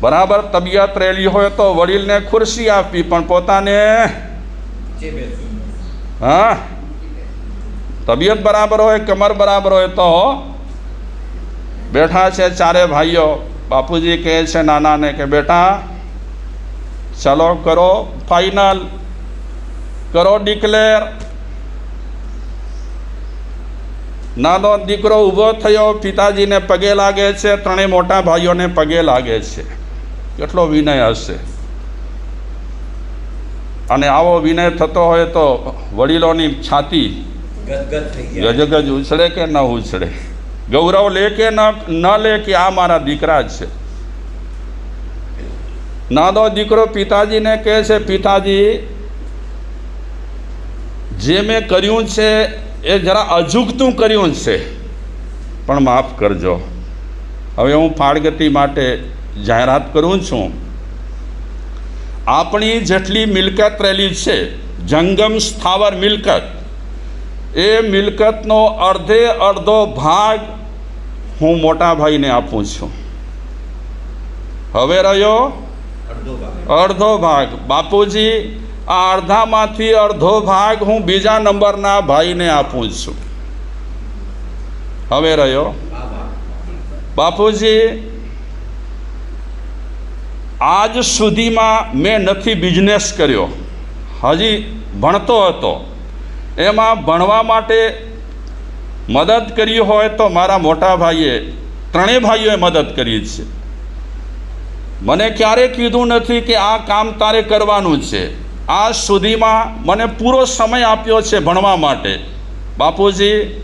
બરાબર તબિયત રહેલી હોય તો વડીલને ખુરશી આપવી પણ પોતાને હા? તબિયત બરાબર હોય કમર બરાબર હોય તો બેઠા છે ચારે ભાઈઓ. બાપુજી કહે છે નાનાને કે બેટા ચલો કરો ફાઈનલ કરો ડિક્લેર નાનો દીકરો ઊભો થયો પિતાજીને પગે લાગે છે ત્રણેય મોટા ભાઈઓને પગે લાગે છે. કેટલો વિનય હશે? અને આવો વિનય થતો હોય તો વડીલોની છાતી ગજગજ ઉછળે કે ન ઉછળે? ગૌરવ લે કે ન ન લે કે આ મારા દીકરા જ છે? નાનો દીકરો પિતાજીને કહે છે પિતાજી જે મેં કર્યું છે એ જરા અજુગતું કર્યું છે. પણ માફ કરજો. હવે હું ફાળગતી માટે જાહેરાત કરું છું. આપણી જેટલી મિલકત રહેલી છે જંગમ સ્થાવર મિલકત એ મિલકતનો અડધે અડધો ભાગ હું મોટા ભાઈને આપું છું. હવે રહ્યો? અડધો ભાગ. બાપુજી આ અડધામાંથી અડધો ભાગ હું બીજા નંબરના ભાઈને આપું છું. હવે રહ્યો? બાપુજી આજ સુધીમાં મેં નથી બિઝનેસ કર્યો. હજી ભણતો હતો. એમાં ભણવા માટે મદદ કરી હોય તો મારા મોટા ભાઈએ, ત્રણેય ભાઈઓએ મદદ કરી છે. મને ક્યારેય કીધું નથી કે આ કામ તારે કરવાનું છે. આજ સુધીમાં મને પૂરો સમય આપ્યો છે ભણવા માટે. બાપુજી,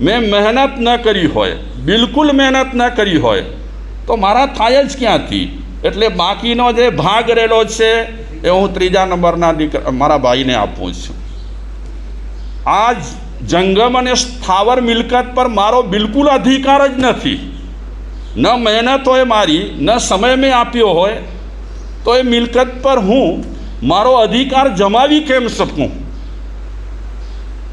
મેં મહેનત ન કરી હોય, બિલકુલ મહેનત ન કરી હોય, તો મારા થાય જ ક્યાંથી? એટલે બાકીનો જે ભાગ રહેલો છે એ હું ત્રીજા નંબરના દીકરા મારા ભાઈને આપું છું. આ જંગમ અને સ્થાવર મિલકત પર મારો બિલકુલ અધિકાર જ નથી. ન મહેનત હોય મારી, ન સમય મેં આપ્યો હોય, તો એ મિલકત પર હું મારો અધિકાર જમાવી કેમ શકું?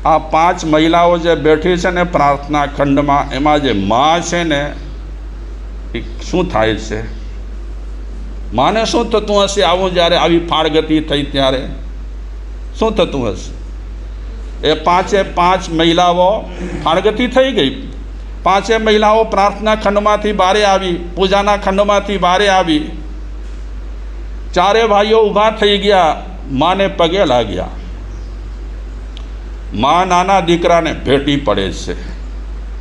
આ પાંચ મહિલાઓ જે બેઠી છે ને પ્રાર્થના ખંડમાં, એમાં જે મા છે ને, એ શું થાય છે? માને શું થતું હશે? આવું જ્યારે આવી ફાળગતિ થઈ ત્યારે શું થતું હશે? એ પાંચે પાંચ મહિલાઓ ફાળગતિ થઈ ગઈ. પાંચે મહિલાઓ પ્રાર્થના ખંડમાંથી બારે આવી, પૂજાના ખંડમાંથી બારે આવી. ચારે ભાઈઓ ઊભા થઈ ગયા, માને પગે લાગ્યા. મા નાના દીકરાને ભેટી પડે છે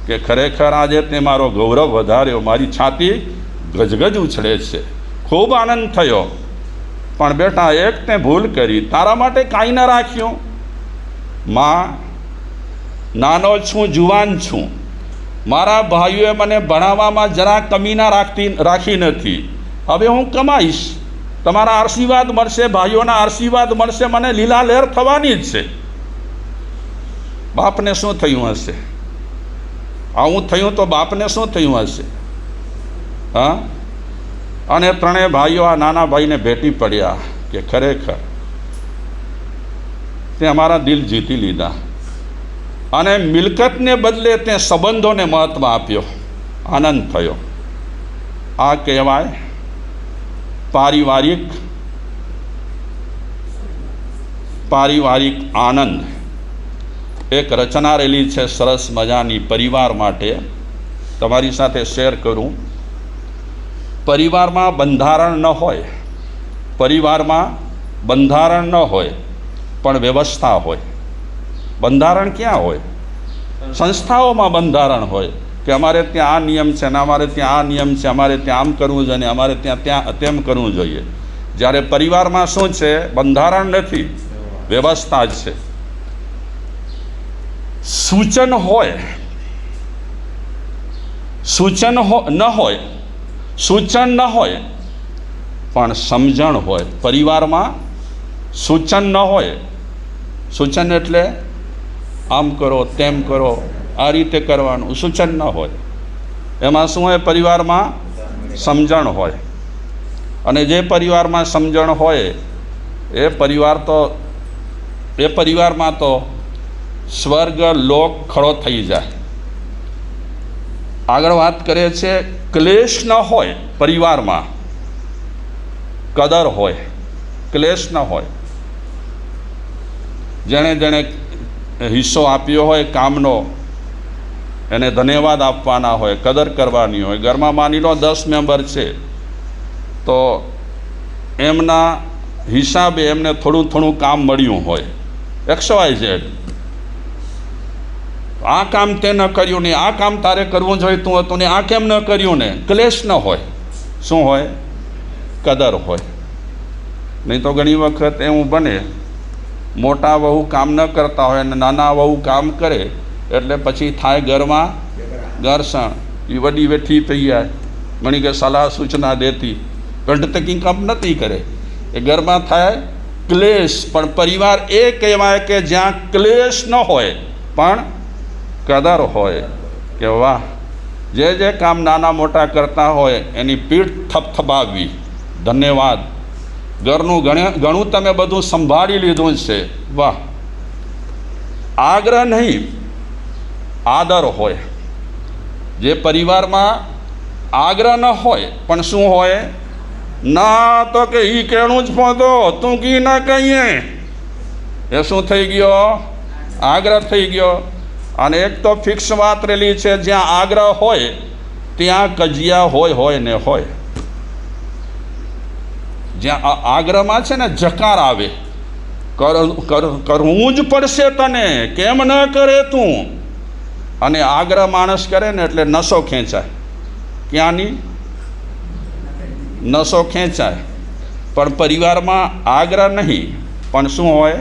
કે ખરેખર આજે તે મારો ગૌરવ વધાર્યો, મારી છાતી ગજગજ ઉછળે છે. ખૂબ આનંદ થયો. પણ બેટા, એકને ભૂલ કરી. તારા માટે કાંઈ ન રાખ્યું. માં, નાનો છું, જુવાન છું. મારા ભાઈઓએ મને ભણાવવામાં જરા કમી ના રાખતી, રાખી નથી. હવે હું કમાઈશ. તમારા આશીર્વાદ મળશે, ભાઈઓના આશીર્વાદ મળશે, મને લીલા લહેર થવાની જ છે. બાપને શું થયું હશે? આવું થયું તો બાપને શું થયું હશે? હા? અને ત્રણેય ભાઈઓ આ નાના ભાઈને ભેટી પડ્યા કે ખરેખર તે અમારા દિલ જીતી લીધા. અને મિલકતને બદલે તે સંબંધોને મહત્ત્વ આપ્યો. આનંદ થયો. આ કહેવાય પારિવારિક પારિવારિક આનંદ. એક રચના રહેલી છે સરસ મજાની પરિવાર માટે. તમારી સાથે શેર કરું. પરિવારમાં બંધારણ ન હોય, પરિવારમાં બંધારણ ન હોય, પણ વ્યવસ્થા હોય. બંધારણ ક્યાં હોય? સંસ્થાઓમાં બંધારણ હોય કે અમારે ત્યાં આ નિયમ છે ને અમારે ત્યાં આ નિયમ છે, અમારે ત્યાં આમ કરવું જોઈએ અને અમારે ત્યાં ત્યાં તેમ કરવું જોઈએ. જ્યારે પરિવારમાં શું છે? બંધારણ નથી, વ્યવસ્થા જ છે. સૂચન હોય, સૂચન ન હોય સૂચન ન હોય, પણ સમજણ હોય. પરિવારમાં સૂચન ન હોય, સૂચન એટલે આમ કરો, તેમ કરો, આ રીતે કરવાનું. સૂચન ન હોય. એમાં શું હોય? પરિવારમાં સમજણ હોય. અને જે પરિવારમાં સમજણ હોય, એ પરિવાર તો, એ પરિવારમાં તો સ્વર્ગ, લોક, ખડો થઈ જાય. આગળ વાત કરે છે ક્લેશ ન હોય પરિવારમાં, કદર હોય, ક્લેશ ન હોય. જેણે જેણે હિસ્સો આપ્યો હોય, કામનો, એને ધન્યવાદ આપવાના હોય, કદર કરવાની હોય, ઘરમાં માની લો દસ મેમ્બર છે, તો એમના હિસાબે એમને થોડું થોડું કામ મળ્યું હોય. એક્સ વાય ઝેડ આ કામ તે ન કર્યું ને આ કામ તારે કરવું જોઈતું હતું ને આ કેમ ન કર્યું ને? ક્લેશ ન હોય. શું હોય? કદર હોય. નહીં તો ઘણી વખત એવું બને, મોટા વહુ કામ ન કરતા હોય અને નાના વહુ કામ કરે, એટલે પછી થાય ઘરમાં ઘર્ષણ. એ વડી વેઠી થઈ જાય. ઘણી કે સલાહ સૂચના દેતી. કંઠતકી કામ નથી કરે. એ ઘરમાં થાય ક્લેશ. પણ પરિવાર એ કહેવાય કે જ્યાં ક્લેશ ન હોય, પણ કદર હોય કે વાહ, જે જે કામ નાના મોટા કરતા હોય એની પીઠ થપથપાવવી. ધન્યવાદ. ઘરનું ઘણે ઘણું તમે બધું સંભાળી લીધું છે. વાહ. આગ્રહ નહીં, આદર હોય. જે પરિવારમાં આગ્રહ ન હોય, પણ શું હોય? ના તો કે એ કેણું જ પહોંચો, તું કી ના કહીએ? એ શું થઈ ગયો? આગ્રહ થઈ ગયો. અને એક તો ફિક્સ વાત રહેલી છે, જ્યાં આગ્રહ હોય, ત્યાં કજિયા હોય હોય ને હોય. જ્યાં આગ્રહમાં છે ને જકાર આવે, કર, કર- કરવું જ પડશે તને, કેમ ન કરે તું? અને આગ્રહ માણસ કરે ને એટલે નસો ખેંચાય. ક્યાંની? નસો ખેંચાય. પણ પરિવારમાં આગ્રહ નહીં. પણ શું હોય?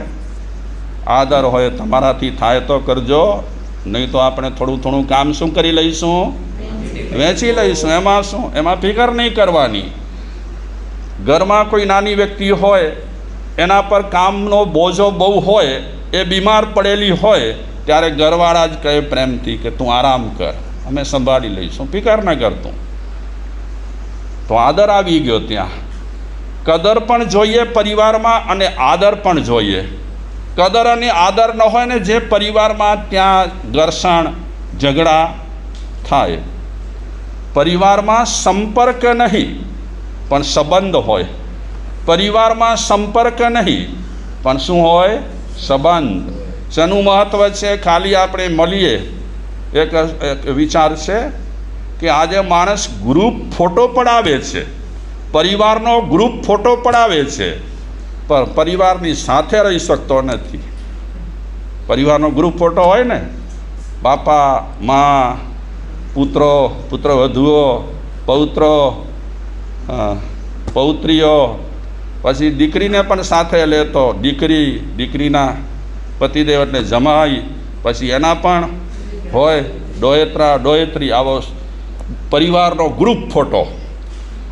આદર હોય, તમારાથી થાય તો કરજો. નહીં તો આપણે થોડું થોડું કામ શું કરી લઈશું? વેચી લઈશું. એમાં શું? એમાં ફિકર નહીં કરવાની. ઘરમાં કોઈ નાની વ્યક્તિ હોય, એના પર કામનો બોજો બહુ હોય, એ બીમાર પડેલી હોય, ત્યારે ઘરવાળા જ કહે પ્રેમથી કે તું આરામ કર. અમે સંભાળી લઈશું. ફિકર ન કરતું તો આદર આવી ગયો ત્યાં. કદર પણ જોઈએ પરિવારમાં અને આદર પણ જોઈએ. કદર અને આદર ન હોય ને જે પરિવારમાં ત્યાં ઘર્ષણ, ઝઘડા થાય. પરિવારમાં સંપર્ક નહીં, પણ સંબંધ હોય. પરિવારમાં સંપર્ક નહીં, પણ શું હોય? સંબંધ. શેનું મહત્ત્વ છે? ખાલી આપણે મળીએ. એક વિચાર છે કે આજે માણસ ગ્રુપ ફોટો પડાવે છે. પરિવારનો ગ્રુપ ફોટો પડાવે છે. પણ પરિવારની સાથે રહી શકતો નથી. પરિવારનો ગ્રુપ ફોટો હોય ને, બાપા, મા, પુત્રો, પુત્રવધુઓ, પૌત્રો પૌત્રીઓ, પછી દીકરીને પણ સાથે લેતો, દીકરી, દીકરીના પતિદેવ એટલે જમાઈ, પછી એના પણ હોય ડોયત્રા ડોયત્રી આવો પરિવારનો ગ્રુપ ફોટો.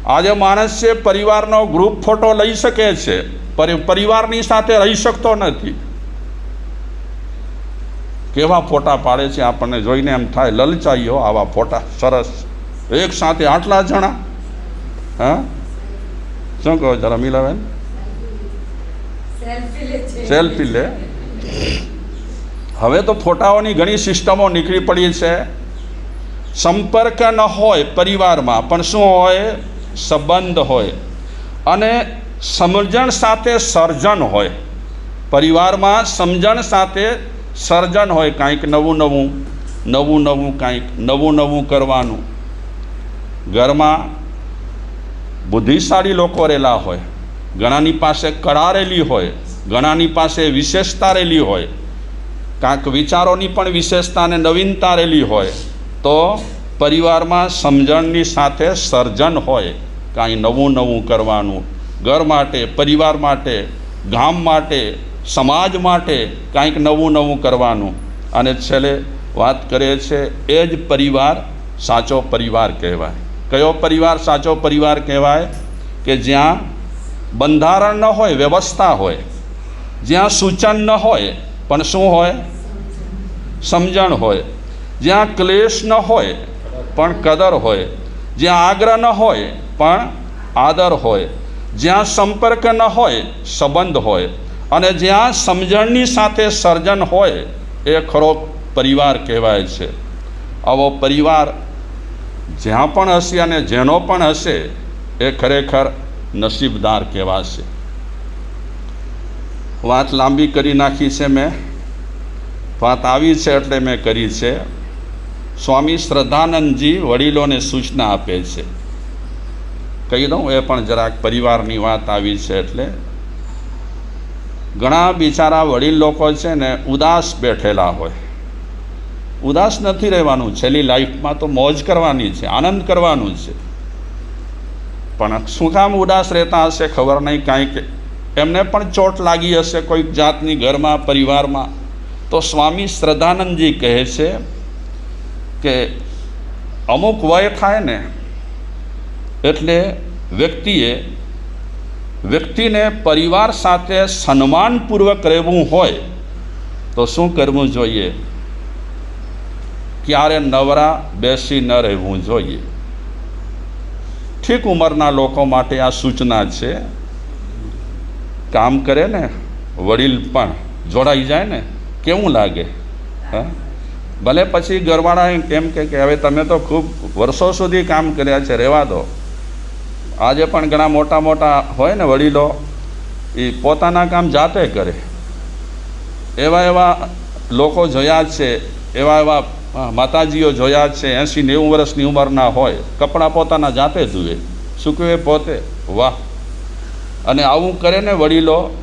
આજે માણસ છે પરિવારનો ગ્રુપ ફોટો લઈ શકે છે. પરિવારની સાથે રહી શકતો નથી. કેવા ફોટા પાડે છે આપણને જોઈને એમ થાય લલચાઈઓ આવા ફોટા સરસ. એક સાથે આટલા જણા? હા? શું કહો જરા મિલાબેન સેલ્ફી લે સેલ્ફી લે? હવે તો ફોટાઓની ઘણી સિસ્ટમો નીકળી પડી છે. સંપર્ક ન હોય પરિવારમાં પણ શું હોય? સંબંધ હોય. અને સમજણ સાથે સર્જન હોય. પરિવારમાં સમજણ સાથે સર્જન હોય, કાંઈક નવું નવું નવું નવું કાંઈક, નવું નવું કરવાનું. ઘરમાં બુદ્ધિશાળી લોકો રહેલા હોય, ઘણાની પાસે કળા રહેલી હોય, ઘણાની પાસે વિશેષતા રહેલી હોય કાંઈક વિચારોની પણ વિશેષતા અને નવીનતા રહેલી હોય, તો પરિવારમાં સમજણની સાથે સર્જન હોય, કાંઈ નવું નવું કરવાનું. ઘર માટે, પરિવાર માટે, ગામ માટે, સમાજ માટે કાંઈક નવું નવું કરવાનું. અને છેલ્લે વાત કરે છે એ જ પરિવાર સાચો પરિવાર કહેવાય. કયો પરિવાર સાચો પરિવાર કહેવાય? કે જ્યાં બંધારણ ન હોય, વ્યવસ્થા હોય. જ્યાં સૂચન ન હોય, પણ શું હોય? સમજણ હોય. જ્યાં ક્લેશ ન હોય, પણ કદર હોય. જ્યાં આગ્રહ ન હોય, પણ આદર હોય. જ્યાં સંપર્ક ન હોય, સંબંધ હોય અને જ્યાં સમજણની સાથે સર્જન હોય, એ ખરો પરિવાર કહેવાય છે. આવો પરિવાર જ્યાં પણ હશે અને જેનો પણ હશે, એ ખરેખર નસીબદાર કહેવાશે. વાત લાંબી કરી નાખી છે મેં. વાત આવી છે એટલે મેં કરી છે. સ્વામી શ્રદ્ધાનંદજી વડીલોને સૂચના આપે છે. કહી દઉં, એ પણ જરાક પરિવારની વાત આવી છે એટલે. ઘણા બિચારા વડીલ લોકો છે ને ઉદાસ બેઠેલા હોય. ઉદાસ નથી રહેવાનું, છેલ્લી લાઈફમાં તો મોજ કરવાની છે, આનંદ કરવાનું છે. પણ શું કામ ઉદાસ રહેતા હશે ખબર નહીં, કાંઈક એમને પણ ચોટ લાગી હશે કોઈક જાતની ઘરમાં, પરિવારમાં. તો સ્વામી શ્રદ્ધાનંદજી કહે છે કે અમુક વય થાય ને એટલે વ્યક્તિએ વ્યક્તિને પરિવાર સાથે સન્માનપૂર્વક રહેવું હોય તો શું કરવું જોઈએ? ક્યારે નવરા બેસી ન રહેવું જોઈએ? ઠીક ઉંમરના લોકો માટે આ સૂચના છે. કામ કરે ને, વડીલ પણ જોડાઈ જાય ને, કેવું લાગે? હા? ભલે પછી ઘરવાળા એમ કે હવે તમે તો ખૂબ વર્ષો સુધી કામ કર્યા છે, રહેવા દો. આજે પણ ઘણા મોટા મોટા હોય ને વડીલો, એ પોતાના કામ જાતે કરે. એવા એવા લોકો જોયા જ છે, એવા એવા માતાજીઓ જોયા છે એંસી નેવું વર્ષની ઉંમરના હોય, કપડાં પોતાના જાતે ધુએ સૂકવે પોતે, વાહ. અને આવું કરે ને વડીલો,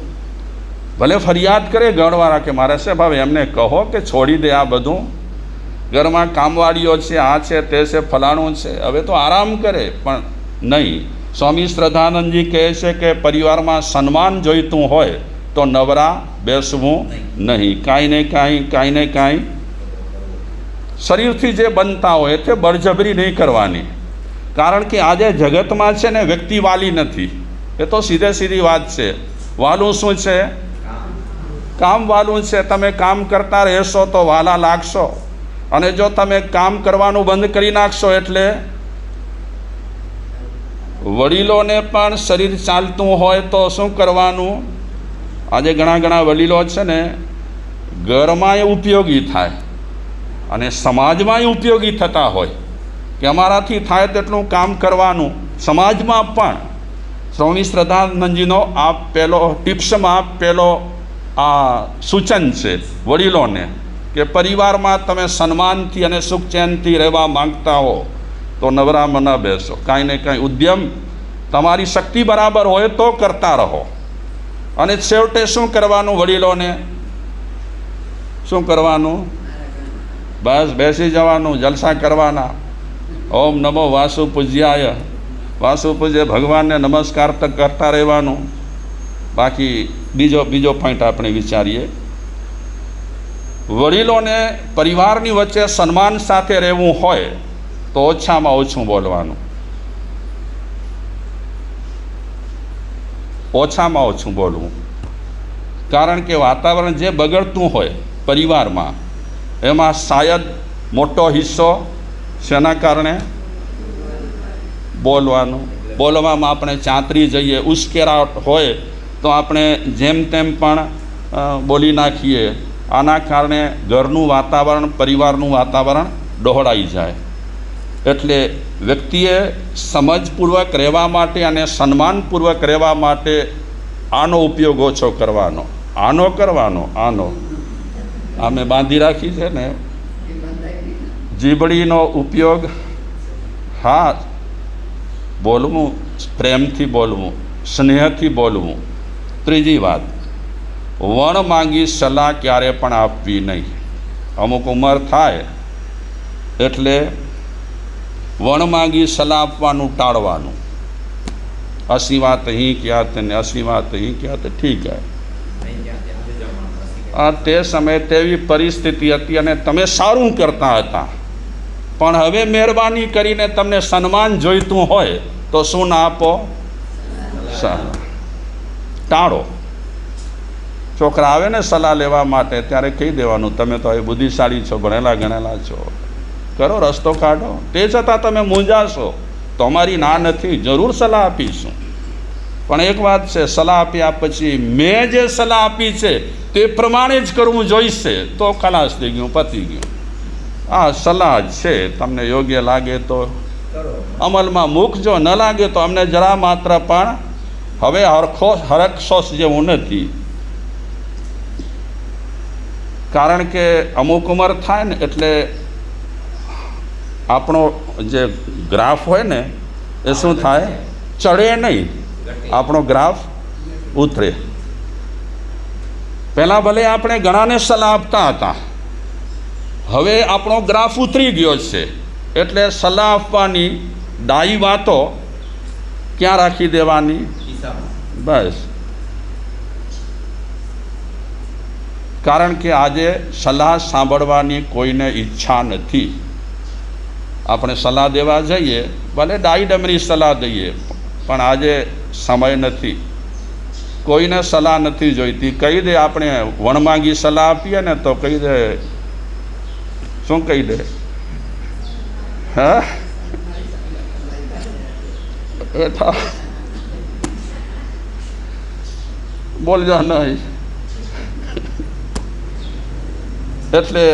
ભલે ફરિયાદ કરે ગણવાળા કે મારે છે ભાવે એમને કહો કે છોડી દે આ બધું. ઘરમાં કામવાળીઓ છે, આ છે, તે છે, ફલાણું છે, હવે તો આરામ કરે, પણ નહીં. સ્વામી શ્રદ્ધાનંદજી કહે છે કે પરિવારમાં સન્માન જોઈતું હોય તો નવરા બેસવું નહીં. કાંઈ ને કાંઈ કાંઈ ને કાંઈ શરીરથી જે બનતા હોય તે બળજબરી નહીં કરવાની. કારણ કે આજે જગતમાં છે ને વ્યક્તિ વાલી નથી. એ તો સીધે સીધી વાત છે. વાલું શું છે? કામ વાલું છે. તમે કામ કરતા રહેશો તો વાલા લાગશો. અને જો તમે કામ કરવાનું બંધ કરી નાખશો એટલે વડીલોને પણ શરીર ચાલતું હોય તો શું કરવાનું? આજે ઘણા ઘણા વડીલો છે ને ઘરમાંય ઉપયોગી થાય અને સમાજમાંય ઉપયોગી થતા હોય કે અમારાથી થાય તેટલું કામ કરવાનું. સમાજમાં પણ સ્વામી શ્રદ્ધાનંદજીનો આ પહેલો ટિપ્સમાં પહેલો આ સૂચન છે વડીલોને કે પરિવારમાં તમે સન્માનથી અને સુખ ચેનથી રહેવા માંગતા હો. તો નવરામાં ન બેસો. કાંઈ ને કાંઈ ઉદ્યમ તમારી શક્તિ બરાબર હોય તો કરતા રહો. અને છેવટે શું કરવાનું વડીલોને? શું કરવાનું? બસ બેસી જવાનું, જલસા કરવાના. ઓમ નમો વાસુ પૂજ્યાય વાસુ પૂજ્ય ભગવાનને નમસ્કાર કરતા રહેવાનું. બાકી બીજો બીજો પોઈન્ટ આપણે વિચારીએ. વડીલોને પરિવારની વચ્ચે સન્માન સાથે રહેવું હોય તો ઓછામાં ઓછું બોલવાનું ઓછામાં ઓછું બોલવું કારણ કે વાતાવરણ જે બગડતું હોય પરિવારમાં એમાં શાયદ મોટો હિસ્સો શેના કારણે બોલવાનું બોલવામાં આપણે ચાંતરી જઈએ ઉશ્કેરાટ હોય તો આપણે જેમ તેમ પણ બોલી નાખીએ આના કારણે ઘરનું વાતાવરણ પરિવારનું વાતાવરણ ડહોળાઈ જાય એટલે વ્યક્તિએ સમજપૂર્વક રહેવા માટે અને સન્માનપૂર્વક રહેવા માટે આનો ઉપયોગ ઓછો કરવાનો. આનો કરવાનો, આનો. આ મેં બાંધી રાખી છે ને. જીબડીનો ઉપયોગ, હા, બોલવું, પ્રેમથી બોલવું, સ્નેહથી બોલવું. ત્રીજી વાત, વણ માંગી સલાહ ક્યારે પણ આપવી નહીં. અમુક ઉંમર થાય, એટલે વણ માંગી સલાહ આપવાનું ટાળવાનું. અસી વાત અહીં ક્યાં તે ને અસી વાત અહીં ક્યાં તે ઠીક આ તે સમયે તેવી પરિસ્થિતિ હતી અને તમે સારું કરતા હતા. પણ હવે મહેરબાની કરીને તમને સન્માન જોઈતું હોય તો શું ના આપો? ટાળો. છોકરા આવે ને સલાહ લેવા માટે, ત્યારે કહી દેવાનું, તમે તો હવે બુદ્ધિશાળી છો, ભણેલા ગણેલા છો. કરો, રસ્તો કાઢો. તે છતાં તમે મૂંઝાશો. તો અમારી ના નથી, જરૂર સલાહ આપીશું. પણ એક વાત છે, સલાહ આપ્યા પછી મેં જે સલાહ આપી છે, તે પ્રમાણે જ કરવું જોઈશે. તો ખલાસ થઈ ગયું, પતી ગયું. આ સલાહ છે, તમને યોગ્ય લાગે તો. અમલમાં મૂકજો ન લાગે તો અમને જરા માત્ર પણ હવે હરખો હરખસોસ જેવું નથી. કારણ કે અમુક ઉંમર થાય ને એટલે આપણો જે ગ્રાફ હોય ને, એ શું થાય? ચડે નહીં. આપણો ગ્રાફ ઉતરે. પહેલાં ભલે આપણે ઘણાને સલાહ આપતા હતા. હવે આપણો ગ્રાફ ઉતરી ગયો છે. એટલે સલાહ આપવાની ડાઈ વાતો ક્યાં રાખી દેવાની? બસ. કારણ કે આજે સલાહ સાંભળવાની કોઈને ઈચ્છા નથી. આપણે સલાહ દેવા જઈએ, ભલે ડાઈ ડમરી સલાહ દઈએ, પણ આજે સમય નથી. કોઈને સલાહ નથી જોઈતી. કહી દે આપણે વણમાંગી સલાહ આપીએ ને તો કહી દે, શું કહી દે? હા? બેઠા બોલજો નહીં. એટલે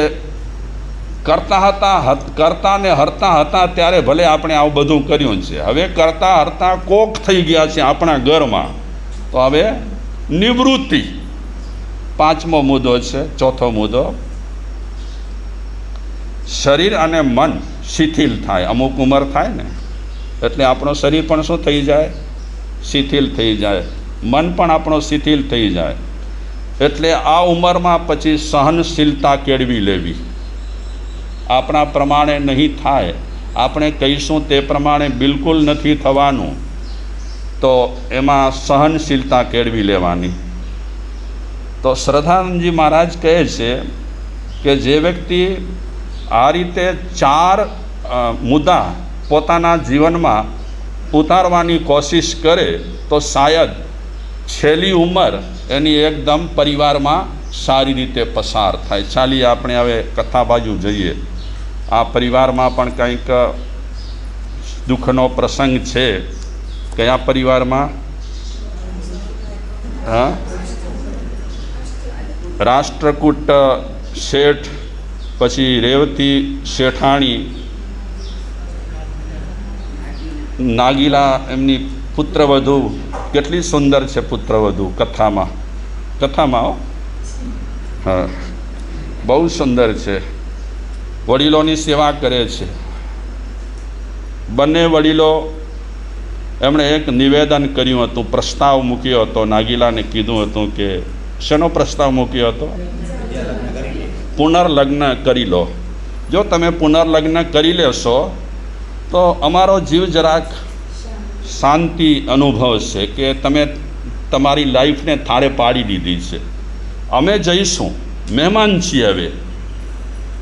કરતા હતા કરતા ને હરતા હતા, ત્યારે ભલે આપણે આવું બધું કર્યું છે. હવે કરતા હરતા કોક થઈ ગયા છે આપણા ઘરમાં. તો હવે નિવૃત્તિ. પાંચમો મુદ્દો છે, ચોથો મુદ્દો. શરીર અને મન શિથિલ થાય. અમુક ઉંમર થાય ને, એટલે આપણું શરીર પણ શું થઈ જાય? શિથિલ થઈ જાય. મન પણ આપણું શિથિલ થઈ જાય. એટલે આ ઉંમરમાં પછી સહનશીલતા કેળવી લેવી. આપણા પ્રમાણે નહીં થાય. આપણે કહીશું તે પ્રમાણે બિલકુલ નથી થવાનું. તો એમાં સહનશીલતા કેળવી લેવાની. તો શ્રદ્ધાનંદજી મહારાજ કહે છે કે જે વ્યક્તિ આ રીતે ચાર મુદ્દા પોતાના જીવનમાં ઉતારવાની કોશિશ કરે, તો શાયદ છેલ્લી ઉંમર એની એકદમ પરિવારમાં સારી રીતે પસાર થાય. ચાલી આપણે હવે કથા બાજુ જઈએ. આ પરિવારમાં પણ કંઈક દુઃખનો પ્રસંગ છે. કયા પરિવારમાં? હા? રાષ્ટ્રકૂટ શેઠ, પછી રેવતી શેઠાણી, નાગીલા એમની પુત્રવધુ. કેટલી સુંદર છે પુત્રવધુ કથામાં. કથામાં હો. બહુ સુંદર છે. વડીલોની સેવા કરે છે. બંને વડીલો એમણે એક નિવેદન કર્યું હતું, પ્રસ્તાવ મૂક્યો હતો, નાગીલાને કીધું હતું કે, શેનો પ્રસ્તાવ મૂક્યો હતો? પુનર્લગ્ન કરી લો. જો તમે પુનર્લગ્ન કરી લેશો, તો અમારો જીવ જરાક શાંતિ અનુભવશે કે તમે તમારી લાઈફને થાળે પાડી દીધી છે. અમે જઈશું, મહેમાન છીએ હવે.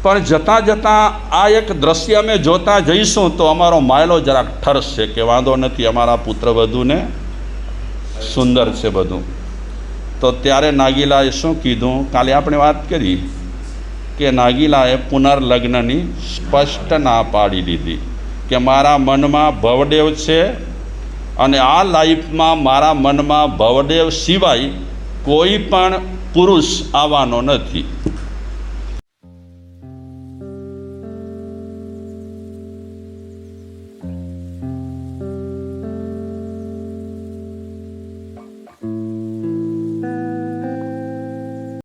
પણ જતાં જતાં આ એક દ્રશ્ય અમે જોતા જઈશું તો અમારો માયલો જરાક ઠરશે કે વાંધો નથી અમારા પુત્રવધુને સુંદર છે બધું. તો ત્યારે નાગીલાએ શું કીધું? કાલે આપણે વાત કરી કે નાગીલાએ પુનર્લગ્નની સ્પષ્ટ ના પાડી દીધી કે મારા મનમાં ભવદેવ છે અને આ લાઈફમાં મારા મનમાં ભવદેવ સિવાય કોઈ પણ પુરુષ આવવાનો નથી.